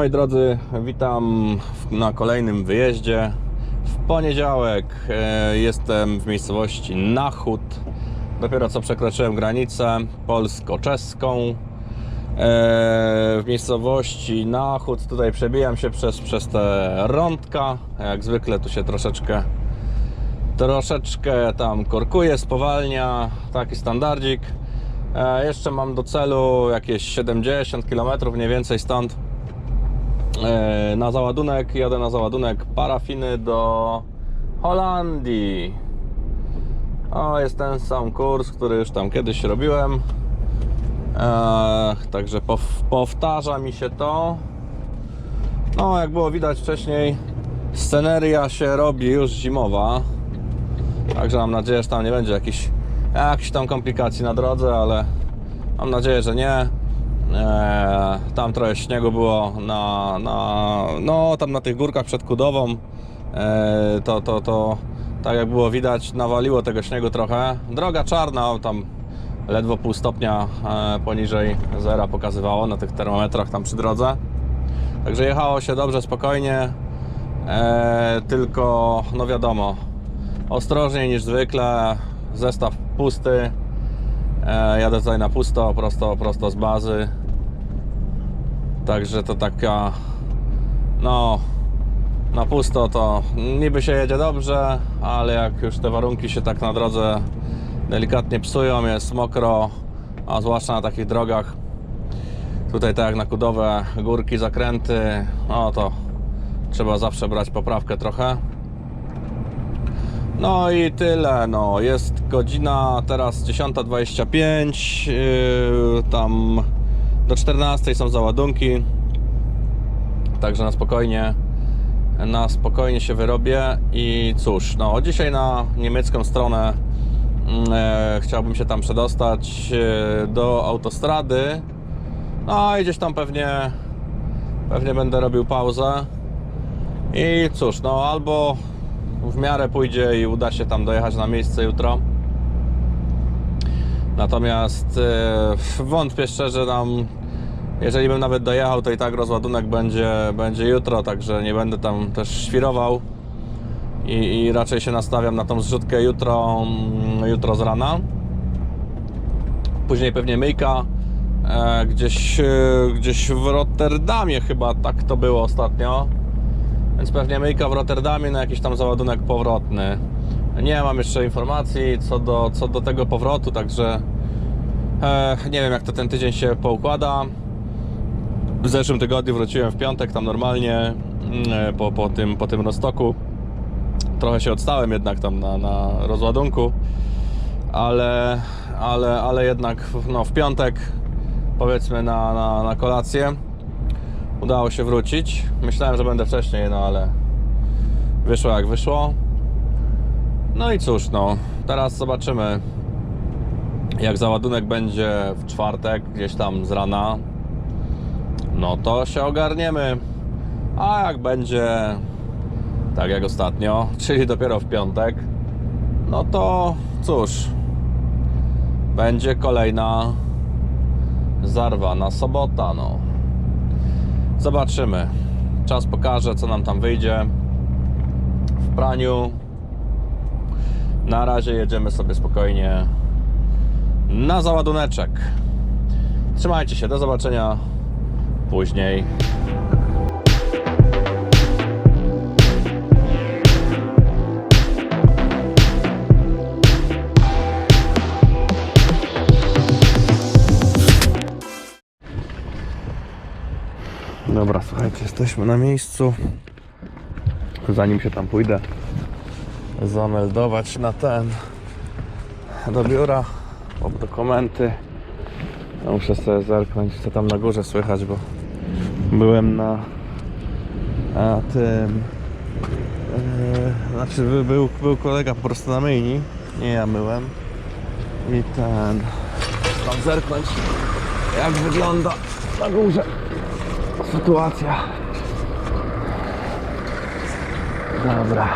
Moi drodzy, witam na kolejnym wyjeździe. W poniedziałek e, jestem w miejscowości Nachód. Dopiero co przekroczyłem granicę polsko-czeską. E, w miejscowości Nachód tutaj przebijam się przez, przez te rądka. Jak zwykle tu się troszeczkę troszeczkę tam korkuje, spowalnia, taki standardzik. E, jeszcze mam do celu jakieś 70 km mniej więcej stąd na załadunek. Jadę na załadunek parafiny do Holandii. O, jest ten sam kurs, który już tam kiedyś robiłem. E, także pow- powtarza mi się to. No, jak było widać wcześniej, sceneria się robi już zimowa. Także mam nadzieję, że tam nie będzie jakichś, jakichś tam komplikacji na drodze, ale mam nadzieję, że nie. Eee, tam trochę śniegu było na, na, no, tam na tych górkach przed Kudową. Eee, to, to, to, tak jak było widać, nawaliło tego śniegu trochę. Droga czarna, tam ledwo pół stopnia e, poniżej zera pokazywało na tych termometrach tam przy drodze. Także jechało się dobrze, spokojnie. Tylko, no wiadomo, ostrożniej niż zwykle. Zestaw pusty. E, jadę tutaj na pusto, prosto, prosto z bazy. Także to taka, no, na pusto to niby się jedzie dobrze, ale jak już te warunki się tak na drodze delikatnie psują, jest mokro, a zwłaszcza na takich drogach, tutaj tak jak na Kudowe, górki, zakręty, no to trzeba zawsze brać poprawkę trochę. No i tyle, no jest godzina teraz 10.25, yy, tam do 14 są załadunki, także na spokojnie, na spokojnie się wyrobię i cóż, no dzisiaj na niemiecką stronę mm, e, chciałbym się tam przedostać e, do autostrady, no i gdzieś tam pewnie, pewnie będę robił pauzę. I cóż, no albo w miarę pójdzie i uda się tam dojechać na miejsce jutro. Natomiast e, wątpię szczerze tam, jeżeli bym nawet dojechał, to i tak rozładunek będzie, będzie jutro, także nie będę tam też świrował i, i raczej się nastawiam na tą zrzutkę jutro, mm, jutro z rana. Później pewnie myjka e, gdzieś, e, gdzieś w Rotterdamie chyba tak to było ostatnio. Więc pewnie myjka w Rotterdamie na jakiś tam załadunek powrotny. Nie mam jeszcze informacji co do, co do tego powrotu, także e, nie wiem jak to ten tydzień się poukłada. W zeszłym tygodniu wróciłem w piątek tam normalnie mm, e, po, po, tym, po tym roztoku. Trochę się odstałem jednak tam na, na rozładunku, ale, ale, ale jednak no, w piątek powiedzmy na, na, na kolację udało się wrócić. Myślałem, że będę wcześniej, no ale wyszło jak wyszło. No i cóż, no, teraz zobaczymy, jak załadunek będzie w czwartek, gdzieś tam z rana. No to się ogarniemy. A jak będzie tak jak ostatnio, czyli dopiero w piątek, no to cóż, będzie kolejna zarwana sobota, no. Zobaczymy. Czas pokaże, co nam tam wyjdzie w praniu. Na razie jedziemy sobie spokojnie na załaduneczek. Trzymajcie się, do zobaczenia później. Dobra, słuchajcie, jesteśmy na miejscu. Zanim się tam pójdę zameldować na ten do biura, dokumenty. No muszę sobie zerknąć, co tam na górze słychać, bo byłem na, na tym. Yy, znaczy by- był, był kolega po prostu na myjni, nie ja myłem. I ten. Tam zerknąć, jak wygląda na górze sytuacja. Dobra.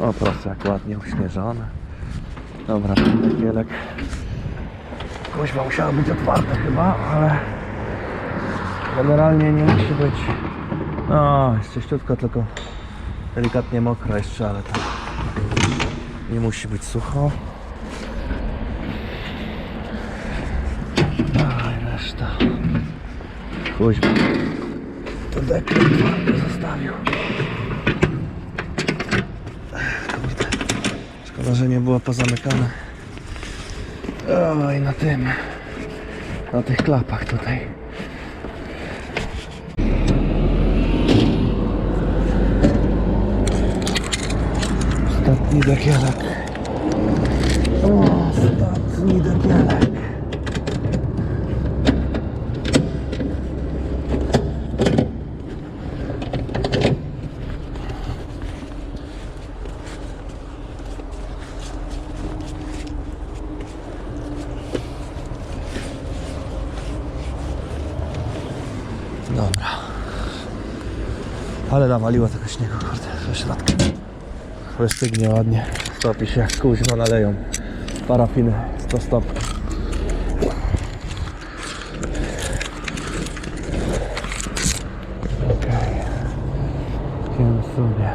O proszę, jak ładnie uśnieżone. Dobra, ten kielek. Kuźwa musiała być otwarte chyba, ale generalnie nie musi być. No, jest czyściutko, tylko delikatnie mokro jeszcze, ale to nie musi być sucho. Daj reszta. Kuźwa. To twardy zostawił. Szkoda, że nie było pozamykane. Oj, na tym. Na tych klapach tutaj. Ostatni dekielek. Ostatni dekielek. Dobra. Ale nawaliło tego śniegu, kurde, do środka. Wystygnie ładnie. Stopi się kuźma naleją. Parafiny 100 stopni. Okej. Idziemy sobie.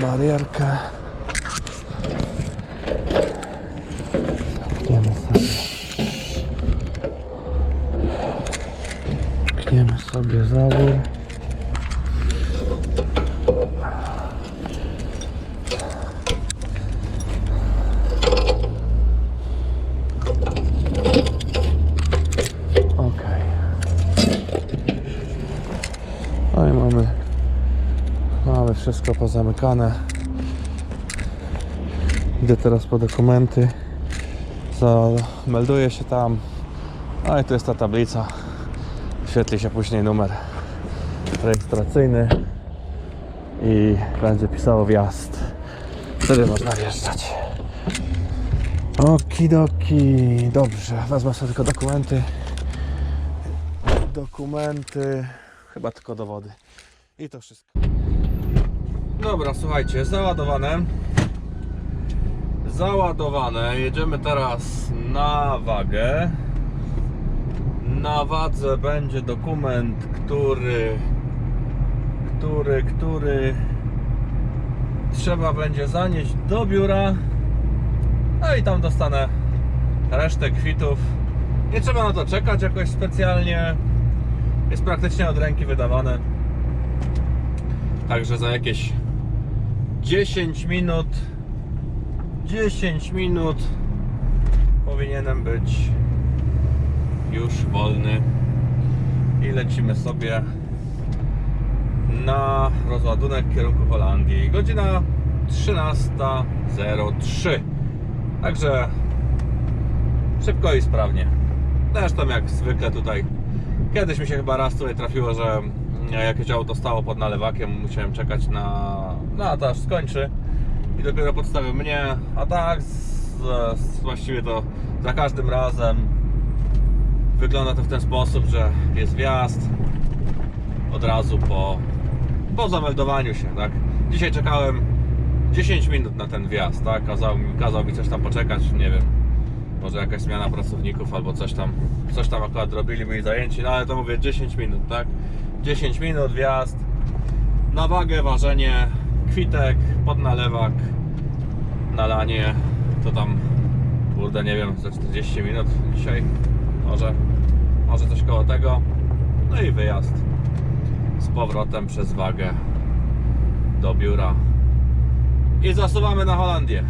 Barierkę. Idziemy sobie. Kniemy sobie zawór. Okej. No i mamy mamy wszystko pozamykane. Idę teraz po dokumenty. Zamelduję się tam. No i tu jest ta tablica. Wyświetli się później numer rejestracyjny i będzie pisało wjazd. Wtedy można wjeżdżać. Okidoki. Dobrze, wezmę sobie tylko dokumenty. Dokumenty. Chyba tylko dowody. I to wszystko. Dobra, słuchajcie, załadowane. Załadowane. Jedziemy teraz na wagę. Na wadze będzie dokument, który który, który trzeba będzie zanieść do biura. No i tam dostanę resztę kwitów. Nie trzeba na to czekać jakoś specjalnie. Jest praktycznie od ręki wydawane. Także za jakieś 10 minut 10 minut powinienem być już wolny i lecimy sobie na rozładunek w kierunku Holandii. Godzina 13.03. Także szybko i sprawnie. Zresztą jak zwykle tutaj. Kiedyś mi się chyba raz tutaj trafiło, że jakieś auto stało pod nalewakiem, musiałem czekać na, na to aż skończy i dopiero podstawił mnie, a tak z, z, właściwie to za każdym razem wygląda to w ten sposób, że jest wjazd od razu po, po zameldowaniu się, tak? Dzisiaj czekałem 10 minut na ten wjazd, tak? Kazał kazał mi coś tam poczekać, nie wiem, może jakaś zmiana pracowników albo coś tam, coś tam akurat robili, byli zajęci, no ale to mówię 10 minut, tak? 10 minut wjazd, na wagę, ważenie, kwitek, podnalewak, nalanie, to tam, kurde, nie wiem, za 40 minut dzisiaj, może, może coś koło tego, no i wyjazd. Z powrotem przez wagę do biura. I zasuwamy na Holandię.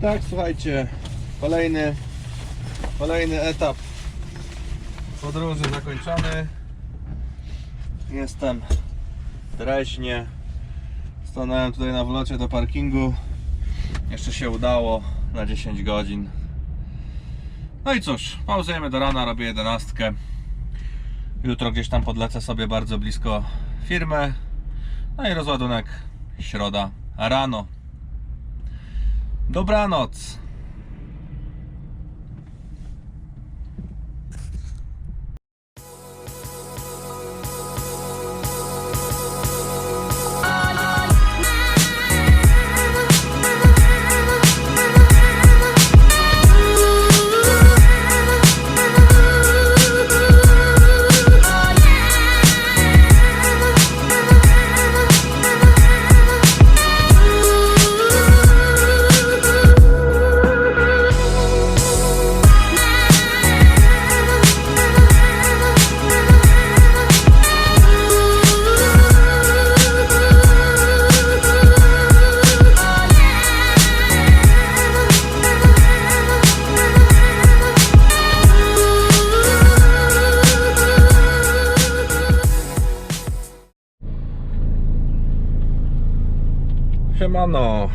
Tak, słuchajcie, kolejny, kolejny etap podróży zakończony. Jestem w Dreźnie. Stanąłem tutaj na wlocie do parkingu. Jeszcze się udało na 10 godzin. No i cóż, pauzujemy do rana, robię 11. Jutro gdzieś tam podlecę sobie bardzo blisko firmy. No i rozładunek środa rano. Dobranoc. Siemano,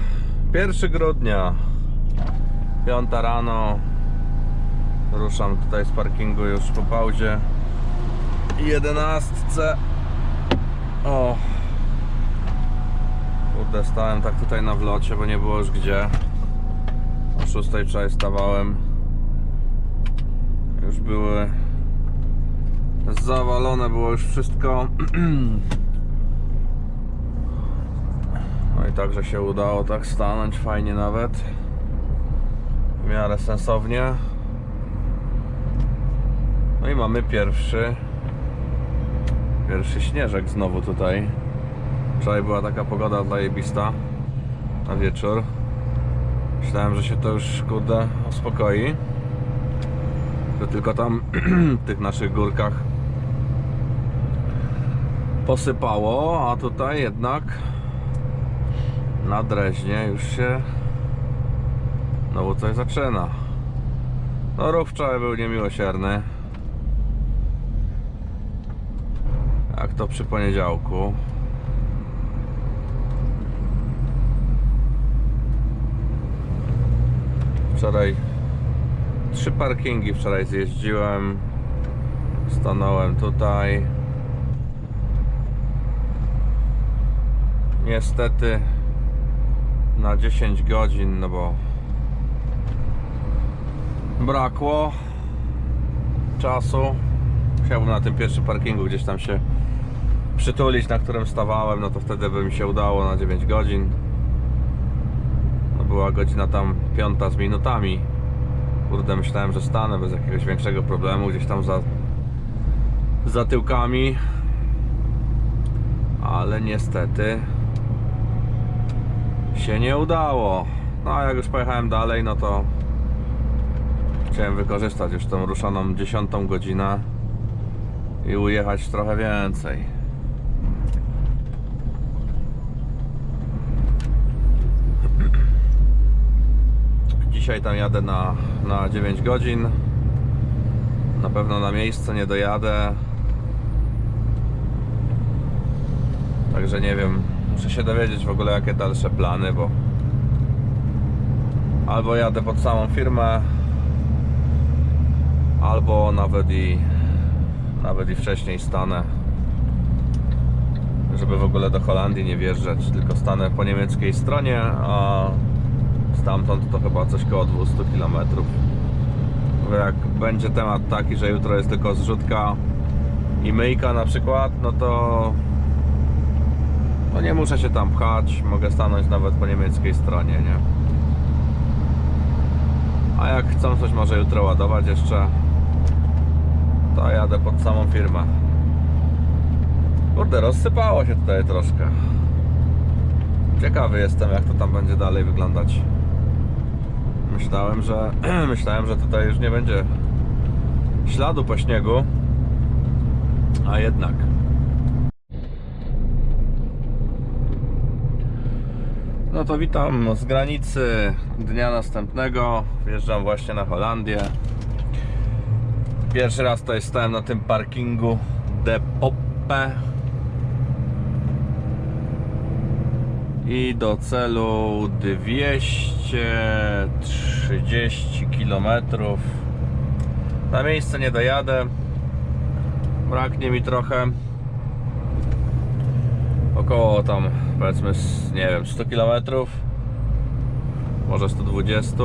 1 grudnia, 5 rano, ruszam tutaj z parkingu już po pauzie, 11, o, kurde, stałem tak tutaj na wlocie, bo nie było już gdzie, o 6 wczoraj stawałem, już były zawalone, było już wszystko, No i także się udało tak stanąć fajnie nawet. W miarę sensownie. No i mamy pierwszy pierwszy śnieżek znowu tutaj. Wczoraj była taka pogoda zajebista na wieczór. Myślałem, że się to już kurde uspokoi. Że tylko tam w tych naszych górkach posypało, a tutaj jednak na Dreźnie już się znowu coś zaczyna. No ruch wczoraj był niemiłosierny. Jak to przy poniedziałku. Wczoraj trzy parkingi wczoraj zjeździłem. Stanąłem tutaj. Niestety na 10 godzin, no bo brakło czasu. Chciałbym na tym pierwszym parkingu gdzieś tam się przytulić, na którym stawałem, no to wtedy by mi się udało na 9 godzin. No była godzina tam piąta z minutami. Kurde, myślałem, że stanę bez jakiegoś większego problemu, gdzieś tam za, za tyłkami. Ale niestety się nie udało. No a jak już pojechałem dalej, no to chciałem wykorzystać już tą ruszoną 10 godzinę i ujechać trochę więcej. Dzisiaj tam jadę na, na 9 godzin. Na pewno na miejsce nie dojadę. Także nie wiem, muszę się dowiedzieć w ogóle jakie dalsze plany, bo albo jadę pod samą firmę, albo nawet i nawet i wcześniej stanę, żeby w ogóle do Holandii nie wjeżdżać, tylko stanę po niemieckiej stronie, a stamtąd to chyba coś koło 200 km. Jak będzie temat taki, że jutro jest tylko zrzutka i myjka na przykład, no to no nie muszę się tam pchać, mogę stanąć nawet po niemieckiej stronie, nie? A jak chcą coś może jutro ładować jeszcze, to jadę pod samą firmę. Kurde, rozsypało się tutaj troszkę. Ciekawy jestem, jak to tam będzie dalej wyglądać. Myślałem, że myślałem, że tutaj już nie będzie śladu po śniegu, a jednak. No to witam z granicy dnia następnego. Wjeżdżam właśnie na Holandię. Pierwszy raz tutaj stałem na tym parkingu De Poppe. I do celu 230 km. Na miejsce nie dojadę. Braknie mi trochę około tam powiedzmy nie wiem 100 km może 120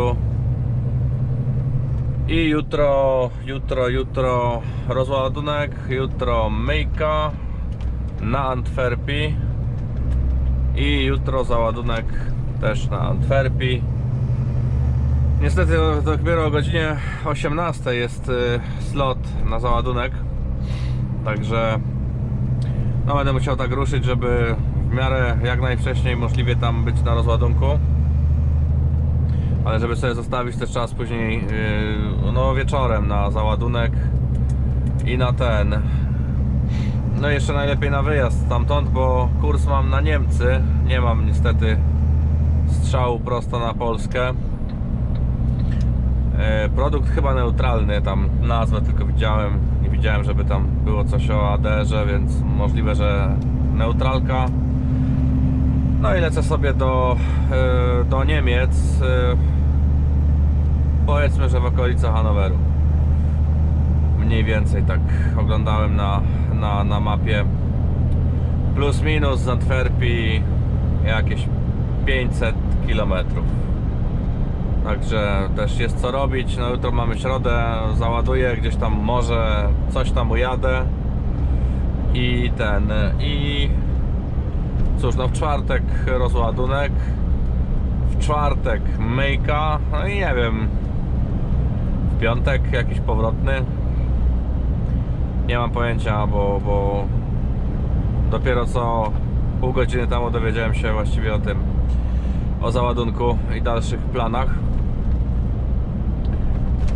i jutro jutro jutro rozładunek jutro myjka na Antwerpii i jutro załadunek też na Antwerpii. Niestety dopiero o godzinie 18 jest y, slot na załadunek także no będę musiał tak ruszyć, żeby w miarę jak najwcześniej możliwie tam być na rozładunku. Ale żeby sobie zostawić też czas później yy, no wieczorem na załadunek i na ten. No jeszcze najlepiej na wyjazd stamtąd, bo kurs mam na Niemcy. Nie mam niestety strzału prosto na Polskę. E, Produkt chyba neutralny, tam nazwę tylko widziałem. Widziałem, żeby tam było coś o ADR-ze, więc możliwe, że neutralka. No i lecę sobie do, e, do Niemiec. e, Powiedzmy, że w okolicach Hanoweru. Mniej więcej tak oglądałem na, na, na mapie. Plus minus z Antwerpii jakieś 500 km. Także też jest co robić. No jutro mamy środę, załaduję gdzieś tam może coś tam ujadę. I ten i cóż, no w czwartek rozładunek. W czwartek myjka, no i nie wiem. W piątek jakiś powrotny. Nie mam pojęcia, bo, bo dopiero co pół godziny temu dowiedziałem się właściwie o tym, o załadunku i dalszych planach.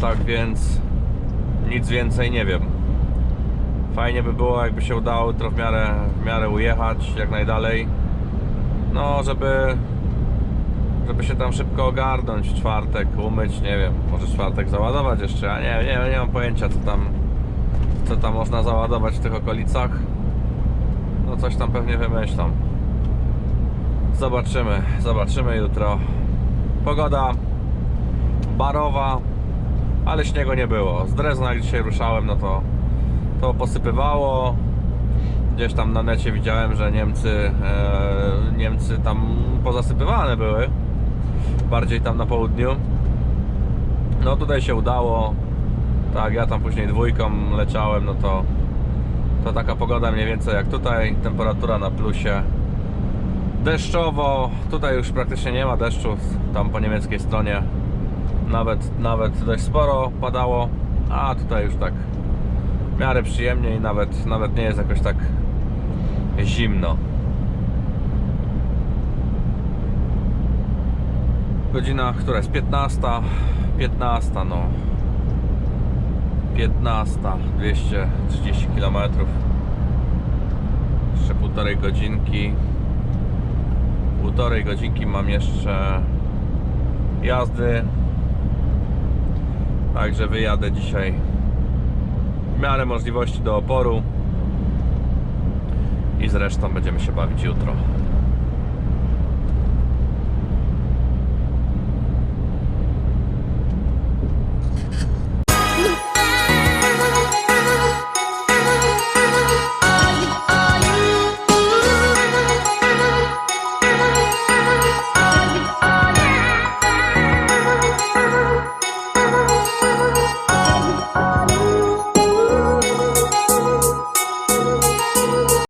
Tak więc nic więcej nie wiem. Fajnie by było, jakby się udało jutro w miarę, w miarę ujechać jak najdalej. No, żeby, żeby się tam szybko ogarnąć w czwartek, umyć, nie wiem, może czwartek załadować jeszcze, ja nie, nie, nie mam pojęcia co tam, co tam można załadować w tych okolicach. No coś tam pewnie wymyślą. Zobaczymy, zobaczymy jutro. Pogoda barowa, ale śniegu nie było. Z Drezna jak dzisiaj ruszałem, no to to posypywało. Gdzieś tam na necie widziałem, że Niemcy, e, Niemcy tam pozasypywane były. Bardziej tam na południu. No tutaj się udało. Tak, ja tam później dwójką leciałem, no to to taka pogoda mniej więcej jak tutaj. Temperatura na plusie. Deszczowo. Tutaj już praktycznie nie ma deszczu. Tam po niemieckiej stronie nawet, nawet dość sporo padało. A tutaj już tak w miarę przyjemnie i nawet, nawet nie jest jakoś tak zimno. Godzina, która jest 15? 15, no. 15, 230 km. Jeszcze półtorej godzinki. Półtorej godzinki mam jeszcze jazdy. Także wyjadę dzisiaj w miarę możliwości do oporu i zresztą będziemy się bawić jutro.